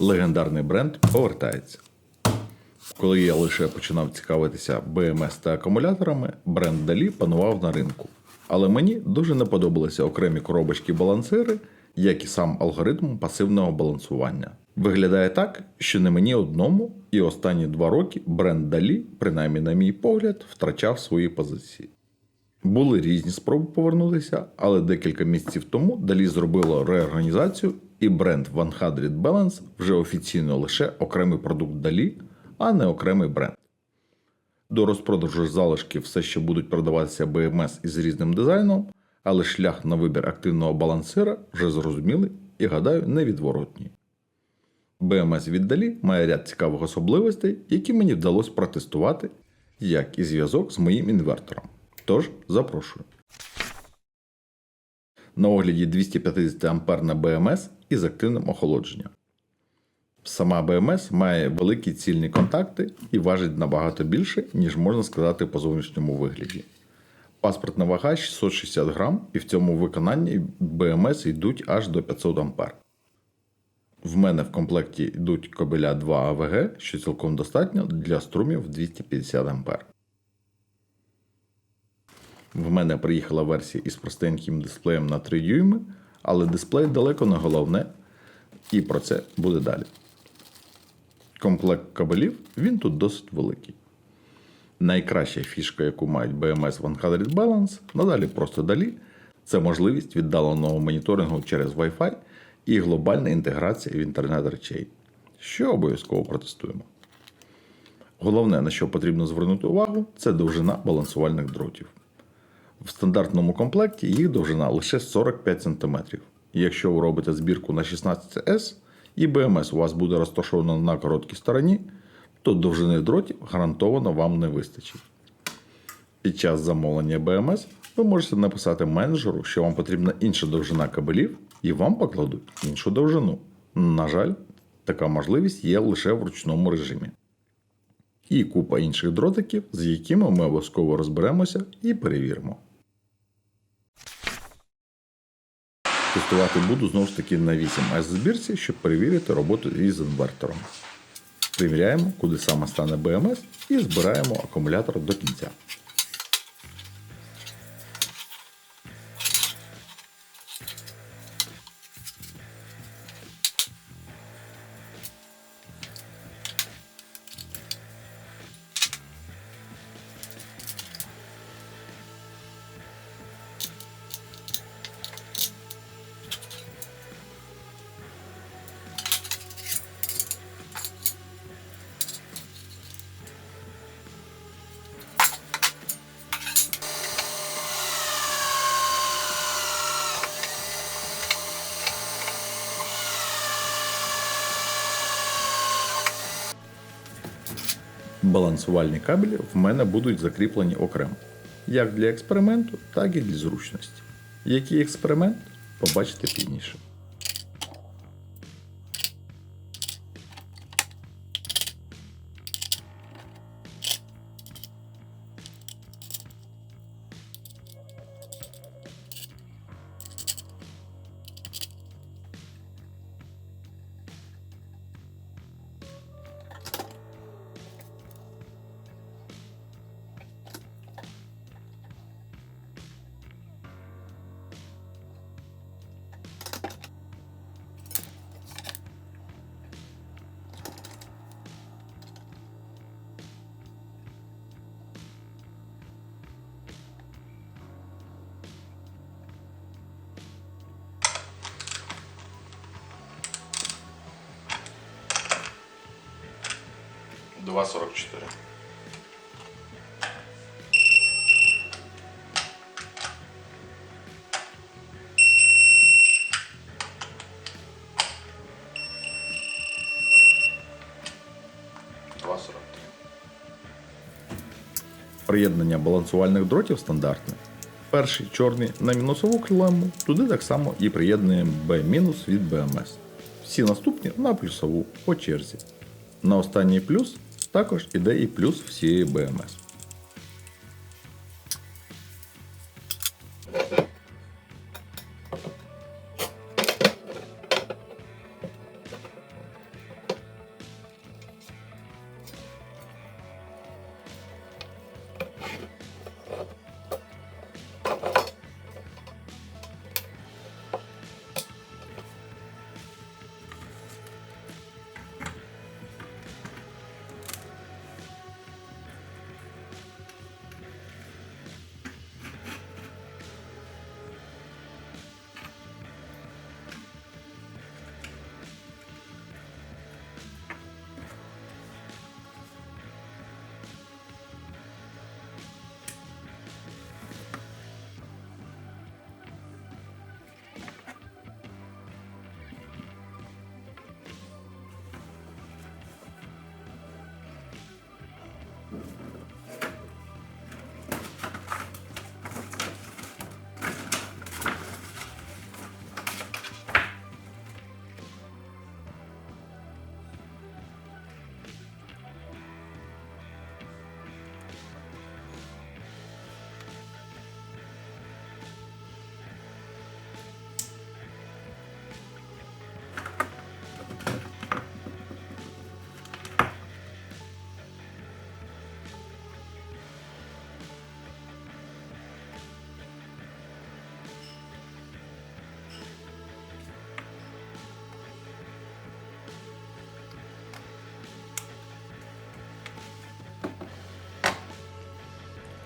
Легендарний бренд повертається. Коли я лише починав цікавитися BMS та акумуляторами, бренд Далі панував на ринку. Але мені дуже не подобалися окремі коробочки балансири, як і сам алгоритм пасивного балансування. Виглядає так, що не мені одному, і останні два роки бренд Далі, принаймні на мій погляд, втрачав свої позиції. Були різні спроби повернутися, але декілька місяців тому Далі зробило реорганізацію, і бренд 100 Balance вже офіційно лише окремий продукт Далі, а не окремий бренд. До розпродажу залишків все ще будуть продаватися BMS із різним дизайном, але шлях на вибір активного балансира вже зрозумілий і, гадаю, невідворотній. BMS від Далі має ряд цікавих особливостей, які мені вдалося протестувати, як і зв'язок з моїм інвертором. Тож запрошую. На огляді 250 амперна BMS із активним охолодженням. Сама BMS має великі цільні контакти і важить набагато більше, ніж можна сказати по зовнішньому вигляді. Паспортна вага 660 грам, і в цьому виконанні BMS йдуть аж до 500 ампер. В мене в комплекті йдуть кабеля 2 АВГ, що цілком достатньо для струмів 250 ампер. В мене приїхала версія із простеньким дисплеєм на 3 дюйми, але дисплей далеко не головне, і про це буде далі. Комплект кабелів він тут досить великий. Найкраща фішка, яку мають BMS 100 Balance, надалі просто далі, це можливість віддаленого моніторингу через Wi-Fi і глобальна інтеграція в інтернет речей, що обов'язково протестуємо. Головне, на що потрібно звернути увагу, це довжина балансувальних дротів. В стандартному комплекті їх довжина лише 45 см. Якщо ви робите збірку на 16S і BMS у вас буде розташовано на короткій стороні, то довжини дротів гарантовано вам не вистачить. Під час замовлення BMS ви можете написати менеджеру, що вам потрібна інша довжина кабелів, і вам покладуть іншу довжину. На жаль, така можливість є лише в ручному режимі. І купа інших дротиків, з якими ми обов'язково розберемося і перевіримо. Тестувати буду знову ж таки на 8С збірці, щоб перевірити роботу із інвертором. Приміряємо, куди саме стане BMS і збираємо акумулятор до кінця. Балансувальні кабелі в мене будуть закріплені окремо, як для експерименту, так і для зручності. Який експеримент побачите пізніше. Два сорок чотири. Два сорок три. Приєднання балансувальних дротів стандартне. Перший чорний на мінусову клему, туди так само і приєднуємо B- від BMS. Всі наступні на плюсову по черзі. На останній плюс також іде і плюс всієї BMS.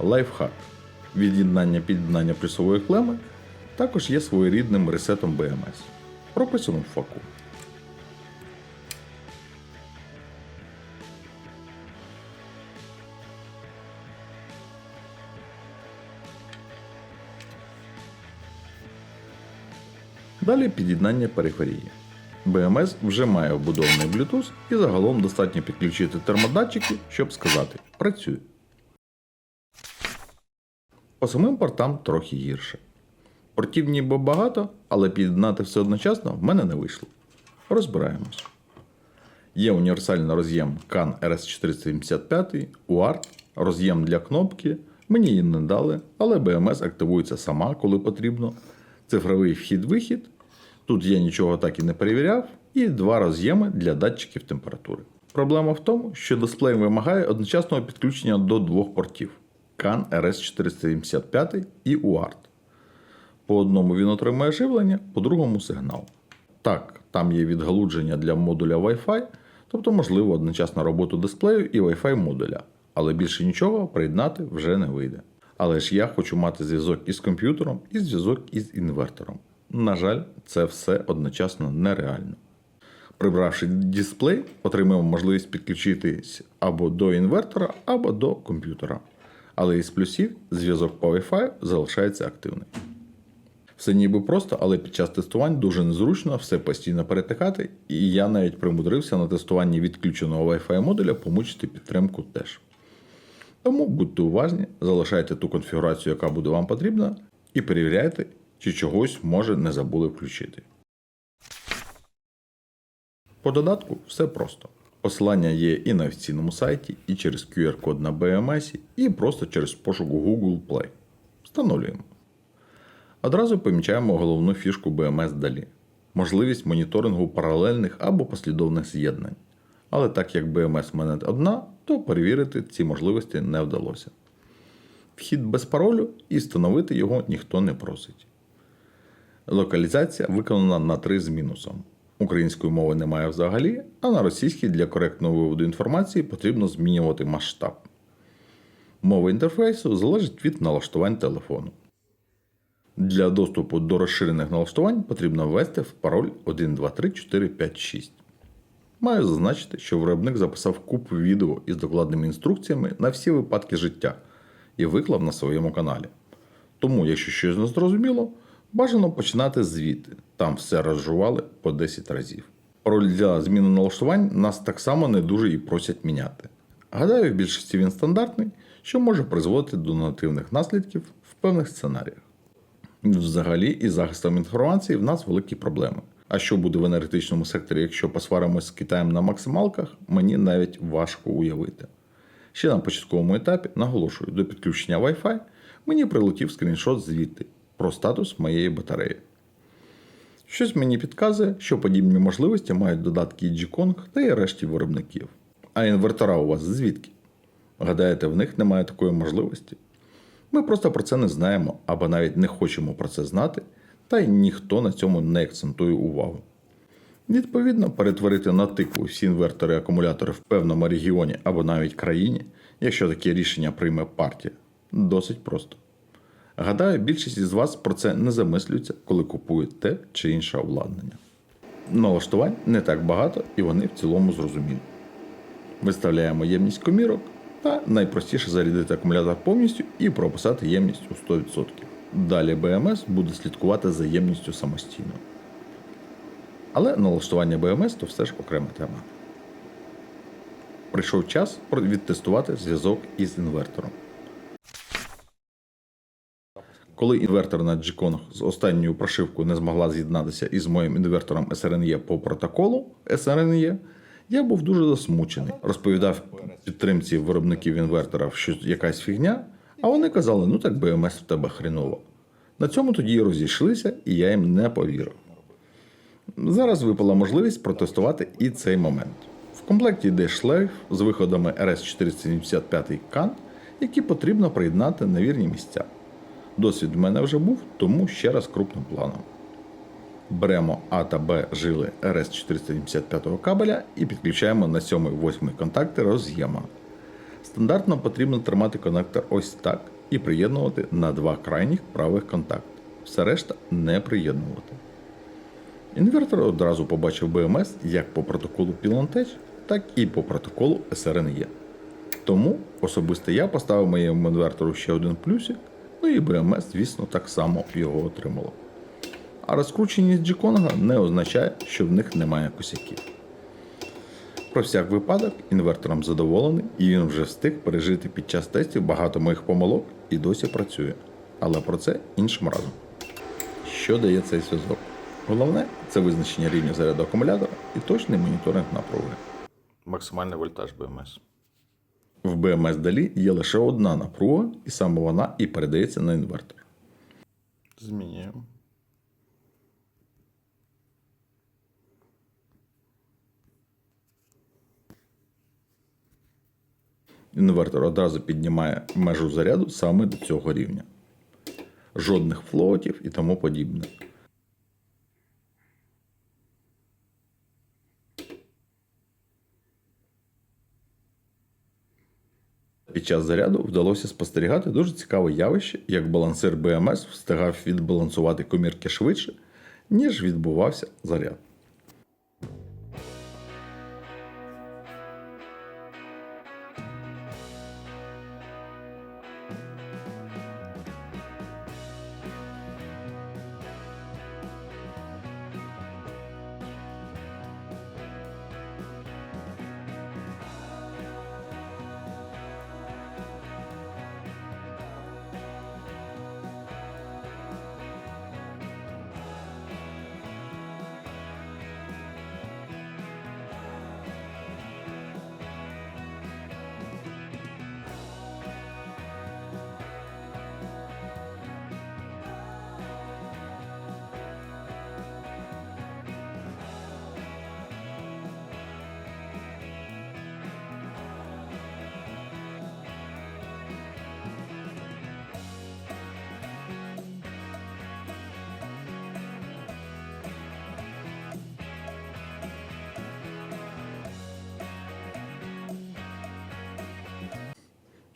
Лайфхак. Від'єднання під'єднання плюсової клеми також є своєрідним ресетом BMS. Прописано в факу. Далі під'єднання периферії. BMS вже має вбудований Bluetooth і загалом достатньо підключити термодатчики, щоб сказати працює. По самим портам трохи гірше. Портів ніби багато, але під'єднати все одночасно в мене не вийшло. Розбираємось. Є універсальний роз'єм CAN RS475, UART, роз'єм для кнопки. Мені її не дали, але BMS активується сама, коли потрібно. Цифровий вхід-вихід. Тут я нічого так і не перевіряв, і два роз'єми для датчиків температури. Проблема в тому, що дисплей вимагає одночасного підключення до двох портів CAN RS475 і UART. По одному він отримує живлення, по другому сигнал. Так, там є відгалудження для модуля Wi-Fi, тобто можливо одночасна роботу дисплею і Wi-Fi модуля, але більше нічого приєднати вже не вийде. Але ж я хочу мати зв'язок із комп'ютером і зв'язок із інвертором. На жаль, це все одночасно нереально. Прибравши дисплей, отримаємо можливість підключитись або до інвертора, або до комп'ютера. Але із плюсів зв'язок по Wi-Fi залишається активним. Все ніби просто, але під час тестувань дуже незручно все постійно перетикати, і я навіть примудрився на тестуванні відключеного Wi-Fi модуля помучити підтримку теж. Тому будьте уважні, залишайте ту конфігурацію, яка буде вам потрібна, і перевіряйте, чи чогось може не забули включити. По додатку все просто. Посилання є і на офіційному сайті, і через QR-код на BMS, і просто через пошук Google Play. Встановлюємо. Одразу помічаємо головну фішку BMS далі можливість моніторингу паралельних або послідовних з'єднань. Але так як BMS мене одна, то перевірити ці можливості не вдалося. Вхід без паролю і встановити його ніхто не просить. Локалізація виконана на 3 з мінусом. Української мови немає взагалі, а на російській для коректного виводу інформації потрібно змінювати масштаб. Мова інтерфейсу залежить від налаштувань телефону. Для доступу до розширених налаштувань потрібно ввести в пароль 123456. Маю зазначити, що виробник записав купу відео із докладними інструкціями на всі випадки життя і виклав на своєму каналі. Тому, якщо щось не зрозуміло, бажано починати звідти. Там все розжували по 10 разів. Пароль для зміни налаштувань нас так само не дуже і просять міняти. Гадаю, в більшості він стандартний, що може призводити до негативних наслідків в певних сценаріях. Взагалі, із захистом інформації в нас великі проблеми. А що буде в енергетичному секторі, якщо посваримось з Китаєм на максималках, мені навіть важко уявити. Ще на початковому етапі, наголошую, до підключення Wi-Fi мені прилетів скріншот звідти про статус моєї батареї. Щось мені підказує, що подібні можливості мають додатки і G-Kong та і решті виробників. А інвертора у вас звідки? Гадаєте, в них немає такої можливості? Ми просто про це не знаємо або навіть не хочемо про це знати, та й ніхто на цьому не акцентує увагу. Відповідно, перетворити на тикву всі інвертори і акумулятори в певному регіоні або навіть країні, якщо таке рішення прийме партія, досить просто. Гадаю, більшість із вас про це не замислюється, коли купують те чи інше обладнання. Налаштувань не так багато і вони в цілому зрозумілі. Виставляємо ємність комірок та найпростіше зарядити акумулятор повністю і прописати ємність у 100%. Далі BMS буде слідкувати за ємністю самостійно. Але налаштування BMS то все ж окрема тема. Прийшов час відтестувати зв'язок із інвертором. Коли інверторна G-Kong з останньою прошивкою не змогла з'єднатися із моїм інвертором SRNE по протоколу SRNE, я був дуже засмучений. Розповідав підтримці виробників інвертора, що якась фігня, а вони казали, ну так BMS в тебе хреново. На цьому тоді розійшлися, і я їм не повірив. Зараз випала можливість протестувати і цей момент. В комплекті йде шлейф з виходами RS475 CAN, які потрібно приєднати на вірні місця. Досвід в мене вже був, тому ще раз крупним планом. Беремо А та Б жили RS475 кабеля і підключаємо на 7-8 контакти роз'єма. Стандартно потрібно тримати конектор ось так і приєднувати на два крайніх правих контакти. Все решта не приєднувати. Інвертор одразу побачив BMS як по протоколу Pilantech, так і по протоколу SRNE. Тому особисто я поставив моєму інвертору ще один плюсик, ну і BMS, звісно, так само його отримало. А розкрученість G-Kong не означає, що в них немає косяків. Про всяк випадок інвертором задоволений і він вже встиг пережити під час тестів багато моїх помилок і досі працює. Але про це іншим разом. Що дає цей зв'язок? Головне це визначення рівня заряду акумулятора і точний моніторинг напруги. Максимальний вольтаж БМС. В БМС далі є лише одна напруга, і саме вона і передається на інвертор. Змінюємо. Інвертор одразу піднімає межу заряду саме до цього рівня. Жодних флотів і тому подібне. Під час заряду вдалося спостерігати дуже цікаве явище, як балансир БМС встигав відбалансувати комірки швидше, ніж відбувався заряд.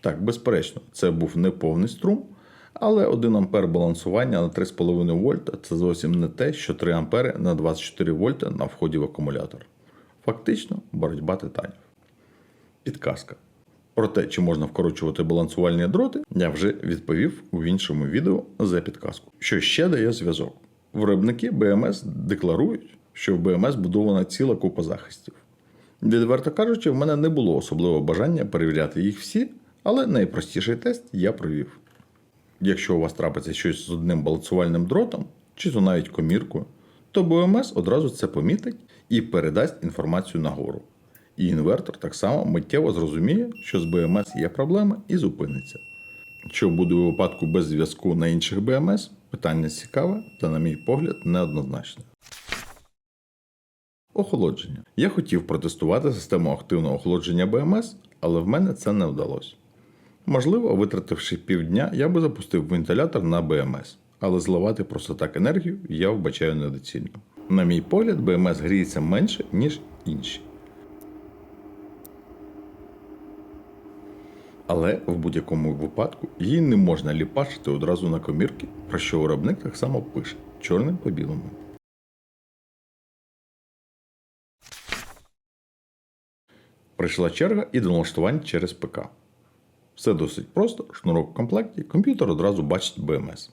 Так, безперечно, це був не повний струм, але 1 ампер балансування на 3,5 вольта це зовсім не те, що 3 ампери на 24 вольта на вході в акумулятор. Фактично, боротьба титанів. Підказка. Про те, чи можна вкорочувати балансувальні дроти, я вже відповів у іншому відео за підказку. Що ще дає зв'язок? Виробники BMS декларують, що в BMS будована ціла купа захистів. Відверто кажучи, в мене не було особливого бажання перевіряти їх всі, але найпростіший тест я провів. Якщо у вас трапиться щось з одним балансувальним дротом, чи то навіть коміркою, то BMS одразу це помітить і передасть інформацію нагору. І інвертор так само миттєво зрозуміє, що з BMS є проблема і зупиниться. Що буде у випадку без зв'язку на інших BMS, питання цікаве та, на мій погляд, неоднозначне. Охолодження. Я хотів протестувати систему активного охолодження BMS, але в мене це не вдалося. Можливо, витративши півдня, я би запустив вентилятор на BMS, але зливати просто так енергію я вбачаю недоцільно. На мій погляд, BMS гріється менше, ніж інші. Але в будь-якому випадку її не можна ліпашити одразу на комірки, про що виробник так само пише чорним по білому. Прийшла черга і до налаштувань через ПК. Все досить просто, шнурок в комплекті, комп'ютер одразу бачить BMS.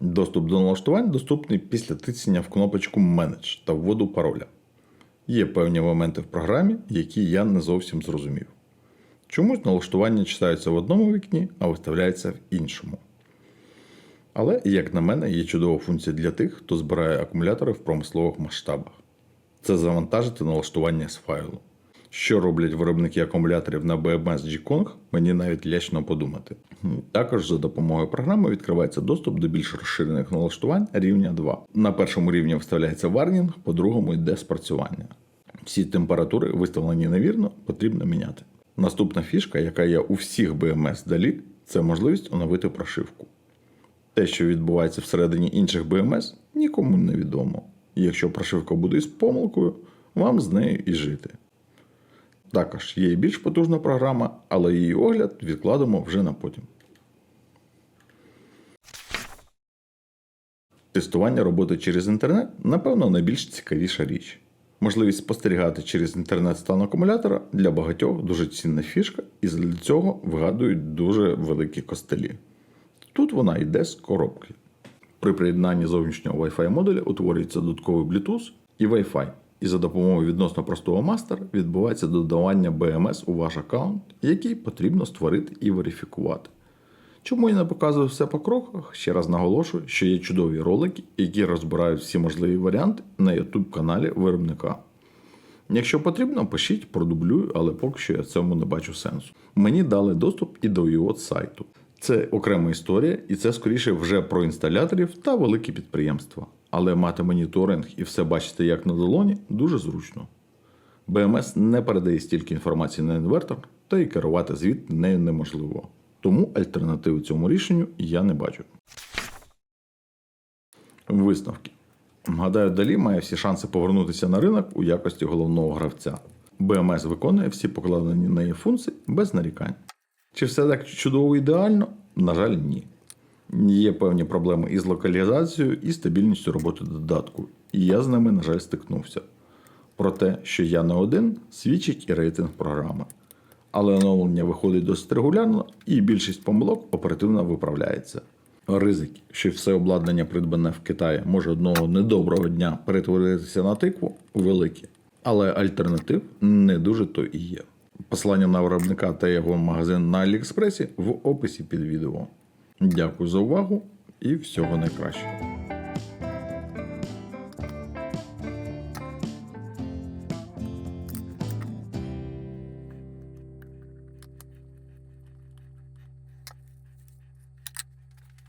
Доступ до налаштувань доступний після тицяння в кнопочку Manage та вводу пароля. Є певні моменти в програмі, які я не зовсім зрозумів. Чомусь налаштування читаються в одному вікні, а виставляється в іншому. Але, як на мене, є чудова функція для тих, хто збирає акумулятори в промислових масштабах. Це завантажити налаштування з файлу. Що роблять виробники акумуляторів на BMS G-Kong, мені навіть лячно подумати. Також за допомогою програми відкривається доступ до більш розширених налаштувань рівня 2. На першому рівні вставляється варнінг, по другому йде спрацювання. Всі температури, виставлені невірно, потрібно міняти. Наступна фішка, яка є у всіх BMS далі, це можливість оновити прошивку. Те, що відбувається всередині інших BMS, нікому не відомо. Якщо прошивка буде із помилкою, вам з нею і жити. Також є і більш потужна програма, але її огляд відкладемо вже на потім. Тестування роботи через інтернет, напевно, найбільш цікавіша річ. Можливість спостерігати через інтернет стан акумулятора для багатьох дуже цінна фішка, і для цього вигадують дуже великі костелі. Тут вона йде з коробки. При приєднанні зовнішнього Wi-Fi модуля утворюється додатковий Bluetooth і Wi-Fi. І за допомогою відносно простого мастера відбувається додавання BMS у ваш аккаунт, який потрібно створити і верифікувати. Чому я не показую все по кроках? Ще раз наголошую, що є чудові ролики, які розбирають всі можливі варіанти на YouTube каналі виробника. Якщо потрібно, пишіть, продублюю, але поки що я в цьому не бачу сенсу. Мені дали доступ і до IOT сайту. Це окрема історія, і це скоріше вже про інсталяторів та великі підприємства. Але мати моніторинг і все бачити як на долоні дуже зручно. BMS не передає стільки інформації на інвертор, та й керувати звідти нею неможливо. Тому альтернативи цьому рішенню я не бачу. Висновки. Гадаю, Далі має всі шанси повернутися на ринок у якості головного гравця. BMS виконує всі покладені на неї функції без нарікань. Чи все так чудово ідеально? На жаль, ні. Є певні проблеми із локалізацією і стабільністю роботи додатку, і я з ними, на жаль, стикнувся. Про те, що я не один, свідчить і рейтинг програми. Але оновлення виходить досить регулярно, і більшість помилок оперативно виправляється. Ризики, що все обладнання, придбане в Китаї, може одного недоброго дня перетворитися на тикву, великі. Але альтернатив не дуже то і є. Посилання на виробника та його магазин на Аліекспресі в описі під відео. Дякую за увагу і всього найкращого.